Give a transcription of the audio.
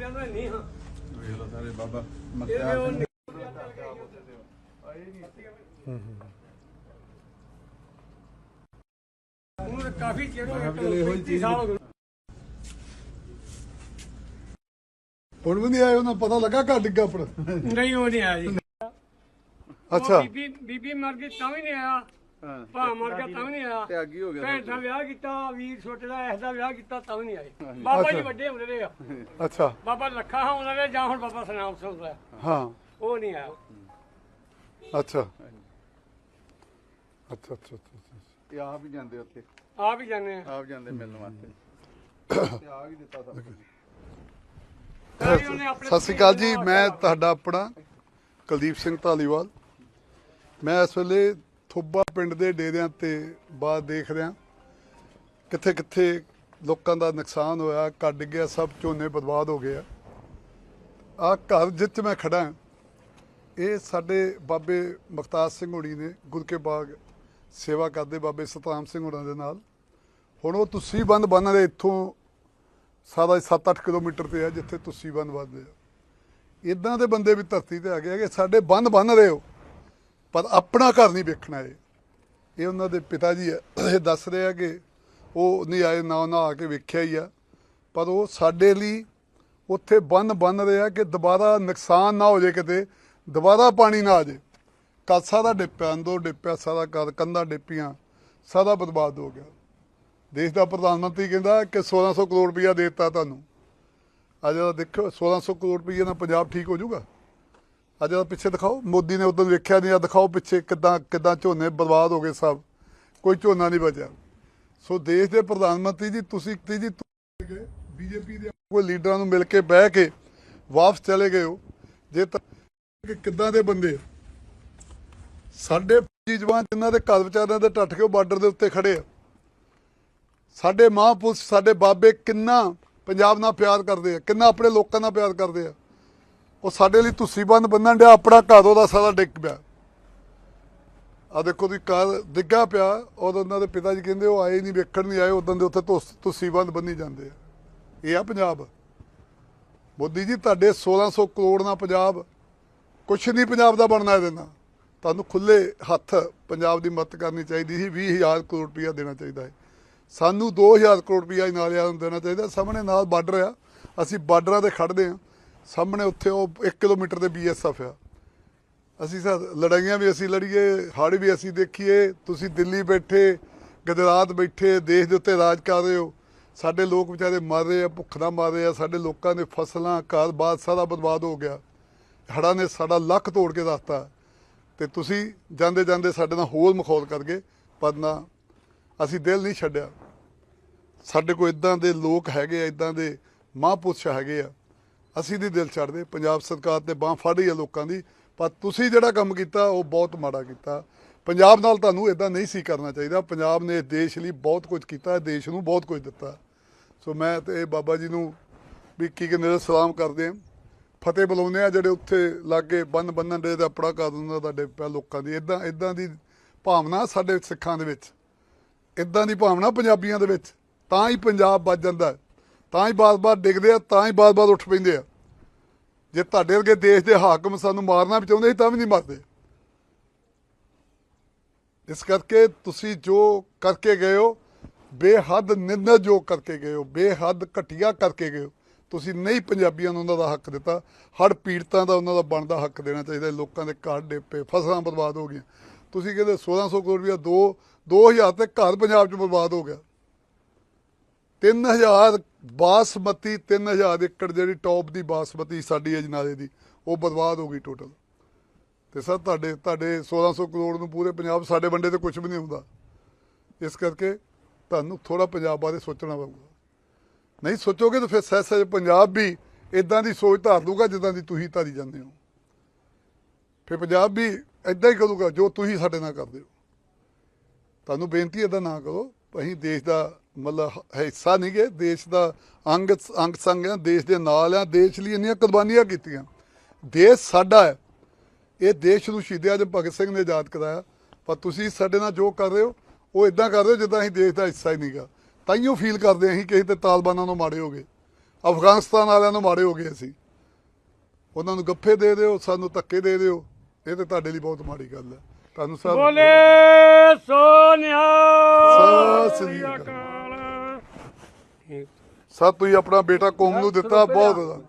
ਵੇਖ ਲਓ ਸਾਰੇ ਬਾਬਾ ਮਖਤਿਆਰ ਸਿੰਘ ਕਾਫੀ ਚਿਰ ਹੋ ਮੈਂ ਕਿਹਾ ਵੀ ਸਾਲ ਹੋ ਗਏ ਹੁਣ ਵੀ ਨਹੀਂ ਆਏ, ਉਹਨਾਂ ਪਤਾ ਲੱਗਾ ਘਰ ਡਿੱਗਾ ਆਪਣਾ। ਨਹੀਂ, ਉਹ ਨਹੀਂ ਆਇਆ ਜੀ। ਅੱਛਾ। ਬੀਬੀ ਬੀਬੀ ਮਰ ਗਈ ਤਾਂ ਵੀ ਨਹੀਂ ਆਇਆ। ਹਾਂ। ਭਾ ਮਰ ਗਿਆ ਤਾਂ ਵੀ ਨਹੀਂ ਆਇਆ। ਤੇ ਅੱਗੇ ਹੋ ਗਿਆ ਭੈਣ ਦਾ ਵਿਆਹ ਕੀਤਾ ਵੀਰ ਛੋਟੇ ਦਾ ਇਸ ਦਾ ਵਿਆਹ ਕੀਤਾ ਤਾਂ ਵੀ ਨਹੀਂ ਆਏ। ਬਾਬਾ ਜੀ। ਵੱਡੇ ਹੁੰਦੇ ਰਹੇ ਆ। ਅੱਛਾ। ਬਾਬਾ ਲੱਖਾ ਹਾਂ ਉਹਨਾਂ ਦੇ ਜਾਂ ਹੁਣ ਬਾਬਾ ਸਨਾਮ ਸਿੰਘ ਦਾ। ਹਾਂ। ਉਹ ਨਹੀਂ ਆਇਆ। ਅੱਛਾ। ਅੱਛਾ ਅੱਛਾ ਅੱਛਾ ਇਹ ਆਪ ਹੀ ਜਾਂਦੇ ਉੱਥੇ। ਆਪ ਹੀ ਜਾਣੇ ਆ। ਆਪ ਜਾਂਦੇ ਮਿਲਣ ਵਾਸਤੇ। ਤੇ ਆ ਵੀ ਦਿੱਤਾ ਸਭ ਸਤਿ ਸ਼੍ਰੀ ਅਕਾਲ ਜੀ ਮੈਂ ਤੁਹਾਡਾ ਆਪਣਾ ਕੁਲਦੀਪ ਸਿੰਘ ਧਾਲੀਵਾਲ। ਮੈਂ ਇਸ ਵੇਲੇ ਥੁੱਬਾ ਪਿੰਡ ਦੇ ਡੇਰਿਆਂ ਤੇ ਬਾਅਦ ਦੇਖ ਰਿਹਾ। ਕਿੱਥੇ ਕਿੱਥੇ ਲੋਕਾਂ ਦਾ ਨੁਕਸਾਨ ਹੋਇਆ ਘਰ ਡਿੱਗਿਆ ਸਭ ਝੋਨੇ ਬਰਬਾਦ ਹੋ ਗਏ ਆ। ਆ ਘਰ ਜਿੱਥੇ ਮੈਂ ਖੜਾ ਇਹ ਸਾਡੇ ਬਾਬੇ ਮੁਖਤਾਰ ਸਿੰਘ ਹੋਣੀ ਨੇ ਗੁਰਕੇ ਬਾਗ ਸੇਵਾ ਕਰਦੇ ਬਾਬੇ ਸਤਨਾਮ ਸਿੰਘ ਹੋਣਾ ਦੇ ਨਾਲ। ਹੁਣ ਉਹ ਤੁਸੀਂ ਬੰਦ ਬੰਨ ਰਹੇ ਇੱਥੋਂ ਸਾਰਾ 7-8 ਕਿਲੋਮੀਟਰ ਤੇ ਆ, ਜਿੱਥੇ ਤੁਸੀਂ ਬੰਨ ਵੱਧਦੇ ਆ। ਇਦਾਂ ਦੇ ਬੰਦੇ ਵੀ ਧਰਤੀ ਤੇ ਆ ਗਏ ਕਿ ਸਾਡੇ ਬੰਨ ਬੰਨ ਰਹੇ ਹੋ। ਪਰ ਆਪਣਾ ਘਰ ਨਹੀਂ ਵੇਖਣਾ ਇਹ। ਇਹ ਉਹਨਾਂ ਦੇ ਪਿਤਾ ਜੀ ਆ ਇਹ ਦੱਸ ਰਹੇ ਆ ਕਿ ਉਹ ਨਹੀਂ ਆਏ, ਨਾ ਉਹਨਾਂ ਆ ਕੇ ਵੇਖਿਆ ਹੀ ਆ। ਪਰ ਉਹ ਸਾਡੇ ਲਈ ਉੱਥੇ ਬੰਨ ਬੰਨ ਰਹੇ ਆ ਕਿ ਦੁਬਾਰਾ ਨੁਕਸਾਨ ਨਾ ਹੋ ਜੇ ਕਿਤੇ, ਦੁਬਾਰਾ ਪਾਣੀ ਨਾ ਆ ਜੇ ਕੱਲ ਸਾਰਾ ਡਿੱਪਿਆ, ਅੰਦਰੋਂ ਡਿੱਪਿਆ ਸਾਰਾ ਘਰ, ਕੰਧਾਂ ਡਿੱਪੀਆਂ, ਸਾਰਾ ਬਰਬਾਦ ਹੋ ਗਿਆ। ਦੇਸ਼ ਦਾ ਪ੍ਰਧਾਨ ਮੰਤਰੀ ਕਹਿੰਦਾ ਕਿ 1600 ਕਰੋੜ ਰੁਪਇਆ ਦੇ ਦਿੱਤਾ ਤੁਹਾਨੂੰ। ਅੱਜ ਦਾ ਦੇਖੋ 1600 ਕਰੋੜ ਰੁਪਇਆ ਨਾਲ ਪੰਜਾਬ ਠੀਕ ਹੋ ਜਾਊਗਾ? ਅੱਜ ਦਾ ਪਿੱਛੇ ਦਿਖਾਓ, ਮੋਦੀ ਨੇ ਉਦੋਂ ਵੇਖਿਆ ਨਹੀਂ ਆ ਦਿਖਾਓ ਪਿੱਛੇ ਕਿਦਾਂ ਕਿਦਾਂ ਝੋਨੇ ਬਰਬਾਦ ਹੋ ਗਏ ਸਭ। ਕੋਈ ਝੋਨਾ ਨਹੀਂ ਬਚਿਆ। ਸੋ ਦੇਸ਼ ਦੇ ਪ੍ਰਧਾਨ ਮੰਤਰੀ ਜੀ, ਤੁਸੀਂ ਤੀ ਜੀ ਬੀਜੇਪੀ ਦੇ ਕੋਈ ਲੀਡਰਾਂ ਨੂੰ ਮਿਲ ਕੇ ਬਹਿ ਕੇ ਵਾਪਸ ਚਲੇ ਗਏ ਹੋ। ਜੇ ਤਾਂ ਕਿੱਦਾਂ ਦੇ ਬੰਦੇ ਸਾਡੇ ਜਵਾਨ ਜਿਨ੍ਹਾਂ ਦੇ ਘਰ ਵਿਚਾਰਿਆਂ ਦੇ ਟੱਟ ਕੇ ਉਹ ਬਾਰਡਰ ਦੇ ਉੱਤੇ ਖੜੇ ਆ। ਸਾਡੇ ਮਹਾਂਪੁਰਸ਼, ਸਾਡੇ ਬਾਬੇ ਕਿੰਨਾ ਪੰਜਾਬ ਨਾਲ ਪਿਆਰ ਕਰਦੇ ਆ, ਕਿੰਨਾ ਆਪਣੇ ਲੋਕਾਂ ਨਾਲ ਪਿਆਰ ਕਰਦੇ ਆ। ਉਹ ਸਾਡੇ ਲਈ ਤੁਸੀਂ ਬੰਦ ਬੰਨਣ ਡਿਆ, ਆਪਣਾ ਘਰ ਉਹਦਾ ਸਾਰਾ ਡਿੱਗ ਪਿਆ। ਆ ਦੇਖੋ ਦੀ ਕਾਰ ਡਿੱਗਾ ਪਿਆ, ਔਰ ਉਹਨਾਂ ਦੇ ਪਿਤਾ ਜੀ ਕਹਿੰਦੇ, ਉਹ ਆਏ ਨਹੀਂ, ਵੇਖਣ ਨਹੀਂ ਆਏ ਉਦੋਂ ਦੇ ਉੱਥੇ ਤੁਸ- ਤੁਸੀਂ ਬੰਦ ਬੰਨੀ ਜਾਂਦੇ ਆ। ਇਹ ਆ ਪੰਜਾਬ। ਮੋਦੀ ਜੀ, ਤੁਹਾਡੇ 1600 ਕਰੋੜ ਨਾਲ ਪੰਜਾਬ, ਕੁਛ ਨਹੀਂ ਪੰਜਾਬ ਦਾ ਬਣਨਾ ਇਹਦੇ ਨਾਲ। ਤੁਹਾਨੂੰ ਖੁੱਲੇ ਹੱਥ ਪੰਜਾਬ ਦੀ ਮਦਦ ਕਰਨੀ ਚਾਹੀਦੀ ਸੀ 20000 ਕਰੋੜ ਰੁਪਇਆ ਦੇਣਾ ਚਾਹੀਦਾ ਹੈ। ਸਾਨੂੰ 2000 ਕਰੋੜ ਰੁਪਇਆ ਹੀ ਨੂੰ ਦੇਣਾ ਚਾਹੀਦਾ। ਸਾਹਮਣੇ ਨਾਲ ਬਾਰਡਰ ਆ। ਅਸੀਂ ਬਾਰਡਰਾਂ ਤੇ ਖੜਦੇ ਆ ਸਾਹਮਣੇ ਉੱਥੇ ਉਹ 1 ਕਿਲੋਮੀਟਰ ਦੇ ਬੀਐਸਐਫ ਆ। ਅਸੀਂ ਸਰ ਲੜਾਈਆਂ ਵੀ ਅਸੀਂ ਲੜੀਏ ਹੜ੍ਹ ਵੀ ਅਸੀਂ ਦੇਖੀਏ, ਤੁਸੀਂ ਦਿੱਲੀ ਬੈਠੇ, ਗੁਜਰਾਤ ਬੈਠੇ, ਦੇਸ਼ ਦੇ ਉੱਤੇ ਰਾਜ ਕਰ ਰਹੇ ਹੋ। ਸਾਡੇ ਲੋਕ ਵਿਚਾਰੇ ਮਰ ਰਹੇ ਆ, ਭੁੱਖ ਨਾਲ ਮਰ ਰਹੇ ਆ, ਸਾਡੇ ਲੋਕਾਂ ਦੇ ਫਸਲਾਂ, ਘਰ ਬਾਰ ਸਾਰਾ ਬਰਬਾਦ ਹੋ ਗਿਆ। ਹੜ੍ਹਾਂ ਨੇ ਸਾਡਾ ਲੱਕ ਤੋੜ ਕੇ ਦੱਸਤਾ। ਤੇ ਤੁਸੀਂ ਜਾਂਦੇ ਜਾਂਦੇ ਸਾਡੇ ਨਾਲ ਹੋਰ ਮਖੌਲ ਕਰ ਗਏ ਪਰ ਨਾ, ਅਸੀਂ ਦਿਲ ਨਹੀਂ ਛੱਡਿਆ। ਸਾਡੇ ਕੋਲ ਇਦਾਂ ਦੇ ਲੋਕ ਹੈਗੇ ਆ ਇਦਾਂ ਦੇ ਮਹਾਂਪੁਰਸ਼ ਹੈਗੇ ਆ। ਅਸੀਂ ਨਹੀਂ ਦਿਲ ਛੱਡਦੇ। ਪੰਜਾਬ ਸਰਕਾਰ ਤੇ ਬਾਹ ਫੜ ਰਹੀ ਆ ਲੋਕਾਂ ਦੀ। ਪਰ ਤੁਸੀਂ ਜਿਹੜਾ ਕੰਮ ਕੀਤਾ, ਉਹ ਬਹੁਤ ਮਾੜਾ ਕੀਤਾ। ਪੰਜਾਬ ਨਾਲ ਤੁਹਾਨੂੰ ਇਦਾਂ ਨਹੀਂ ਸੀ ਕਰਨਾ ਚਾਹੀਦਾ। ਪੰਜਾਬ ਨੇ ਦੇਸ਼ ਲਈ ਬਹੁਤ ਕੁਝ ਕੀਤਾ ਦੇਸ਼ ਨੂੰ ਬਹੁਤ ਕੁਝ ਦਿੱਤਾ। ਸੋ ਮੈਂ ਤੇ ਇਹ ਬਾਬਾ ਜੀ ਨੂੰ ਵੀ ਕੀ ਕਹਿੰਦੇ ਨੇ, ਸਲਾਮ ਕਰਦੇ ਆ ਫਤਿਹ ਬੁਲਾਉਂਦੇ ਆ ਜਿਹੜੇ ਉੱਥੇ ਲਾਗੇ ਬੰਨ ਬੰਨਣ ਦੇ ਤੇ ਆਪਣਾ ਕਰ ਦਿੰਦਾ ਤੁਹਾਡੇ ਪਿਆ ਲੋਕਾਂ ਦੀ। ਇਦਾਂ ਇਦਾਂ ਦੀ ਭਾਵਨਾ ਸਾਡੇ ਸਿੱਖਾਂ ਦੇ ਵਿੱਚ। ਇਦਾਂ ਦੀ ਭਾਵਨਾ ਪੰਜਾਬੀਆਂ ਦੇ ਵਿੱਚ। ਤਾਂ ਹੀ ਪੰਜਾਬ ਬਚ ਜਾਂਦਾ। ਤਾਂ ਹੀ ਬਾਰ-ਬਾਰ ਡਿੱਗਦੇ ਆ, ਤਾਂ ਹੀ ਬਾਰ-ਬਾਰ ਉੱਠ ਪੈਂਦੇ ਆ। ਜੇ ਤੁਹਾਡੇ ਵਰਗੇ ਦੇਸ਼ ਦੇ ਹਾਕਮ ਸਾਨੂੰ ਮਾਰਨਾ ਵੀ ਚਾਹੁੰਦੇ ਸੀ, ਤਾਂ ਵੀ ਨਹੀਂ ਮਾਰਦੇ। ਇਸ ਕਰਕੇ ਤੁਸੀਂ ਜੋ ਕਰਕੇ ਗਏ ਹੋ, ਬੇਹੱਦ ਨਿੰਦਣਯੋਗ ਕਰਕੇ ਗਏ ਹੋ, ਬੇਹੱਦ ਘਟੀਆ ਕਰਕੇ ਗਏ ਹੋ, ਤੁਸੀਂ ਨਹੀਂ ਪੰਜਾਬੀਆਂ ਨੂੰ ਉਹਨਾਂ ਦਾ ਹੱਕ ਦਿੱਤਾ। ਹੜ ਪੀੜਤਾਂ ਦਾ ਉਹਨਾਂ ਦਾ ਬਣਦਾ ਹੱਕ ਦੇਣਾ ਚਾਹੀਦਾ, ਲੋਕਾਂ ਦੇ ਘਰ ਡੇਪੇ, ਫਸਲਾਂ ਬਰਬਾਦ ਹੋ ਗਈਆਂ। ਤੁਸੀਂ ਕਹਿੰਦੇ 1600 ਕਰੋੜ ਰੁਪਇਆ 2 2000 ਤੇ ਘਰ ਪੰਜਾਬ 'ਚ ਬਰਬਾਦ ਹੋ ਗਿਆ। 3000 ਬਾਸਮਤੀ 3000 ਏਕੜ ਜਿਹੜੀ ਟੌਪ ਦੀ ਬਾਸਮਤੀ ਸਾਡੀ ਅਜਨਾਲੇ ਦੀ, ਉਹ ਬਰਬਾਦ ਹੋ ਗਈ ਟੋਟਲ ਤੇ ਸਰ, ਤੁਹਾਡੇ ਤੁਹਾਡੇ 1600 ਕਰੋੜ ਨੂੰ ਪੂਰੇ ਪੰਜਾਬ, ਸਾਡੇ ਵੰਡੇ ਤੇ ਕੁਝ ਵੀ ਨਹੀਂ ਹੁੰਦਾ। ਇਸ ਕਰਕੇ ਤੁਹਾਨੂੰ ਥੋੜਾ ਪੰਜਾਬ ਬਾਰੇ ਸੋਚਣਾ ਪਊਗਾ। ਨਹੀਂ ਸੋਚੋਗੇ ਤਾਂ ਫਿਰ ਸਹਿ ਸਹਿਜ ਪੰਜਾਬ ਵੀ ਇਦਾਂ ਦੀ ਸੋਚ ਧਾਰ ਲੂਗਾ ਜਿੱਦਾਂ ਦੀ ਤੁਸੀਂ ਧਾਰੀ ਜਾਂਦੇ ਹੋ। ਫਿਰ ਪੰਜਾਬ ਵੀ ਇਦਾਂ ਹੀ ਕਰੂਗਾ ਜੋ ਤੁਸੀਂ ਸਾਡੇ ਨਾਲ ਕਰਦੇ ਹੋ। ਤੁਹਾਨੂੰ ਬੇਨਤੀ ਇਦਾਂ ਨਾ ਕਰੋ, ਅਸੀਂ ਦੇਸ਼ ਦਾ ਮਤਲਬ ਹਿੱਸਾ ਨਹੀਂ ਗੇ ਦੇਸ਼ ਦਾ ਅੰਗ ਅੰਗ ਸੰਗ ਆ ਦੇਸ਼ ਦੇ ਨਾਲ ਆ ਦੇਸ਼ ਲਈ ਇੰਨੀਆਂ ਕੁਰਬਾਨੀਆਂ ਕੀਤੀਆਂ। ਦੇਸ਼ ਸਾਡਾ ਹੈ। ਇਹ ਦੇਸ਼ ਨੂੰ ਸ਼ਹੀਦ ਆਜਮ ਭਗਤ ਸਿੰਘ ਨੇ ਆਜ਼ਾਦ ਕਰਾਇਆ। ਪਰ ਤੁਸੀਂ ਸਾਡੇ ਨਾਲ ਜੋ ਕਰ ਰਹੇ ਹੋ ਉਹ ਇਦਾਂ ਕਰ ਰਹੇ ਹੋ ਜਿੱਦਾਂ ਅਸੀਂ ਦੇਸ਼ ਦਾ ਹਿੱਸਾ ਹੀ ਨਹੀਂਗਾ ਤਾਈਓ ਫੀਲ ਕਰਦੇ ਹਾਂ ਅਸੀਂ ਕਿਸੇ ਤੇ ਤਾਲਬਾਨਾਂ ਨੂੰ ਮਾੜੇ ਹੋ ਗਏ। ਅਫਗਾਨਿਸਤਾਨ ਵਾਲਿਆਂ ਨੂੰ ਮਾੜੇ ਹੋ ਗਏ ਅਸੀਂ। ਉਹਨਾਂ ਨੂੰ ਗੱਫੇ ਦੇ ਦਿਓ ਸਾਨੂੰ ਧੱਕੇ ਦੇ ਦਿਓ। ਇਹ ਤੇ ਤੁਹਾਡੇ ਲਈ ਬਹੁਤ ਮਾੜੀ ਗੱਲ ਹੈ। ਤੁਹਾਨੂੰ ਸਭ ਬੋਲੇ ਸੋਨਿਆ। ਸਤਿ ਸ੍ਰੀ ਅਕਾਲ। ਸਭ ਤੁਸੀਂ ਆਪਣਾ ਬੇਟਾ ਕੌਮ ਨੂੰ ਦਿੱਤਾ ਬਹੁਤ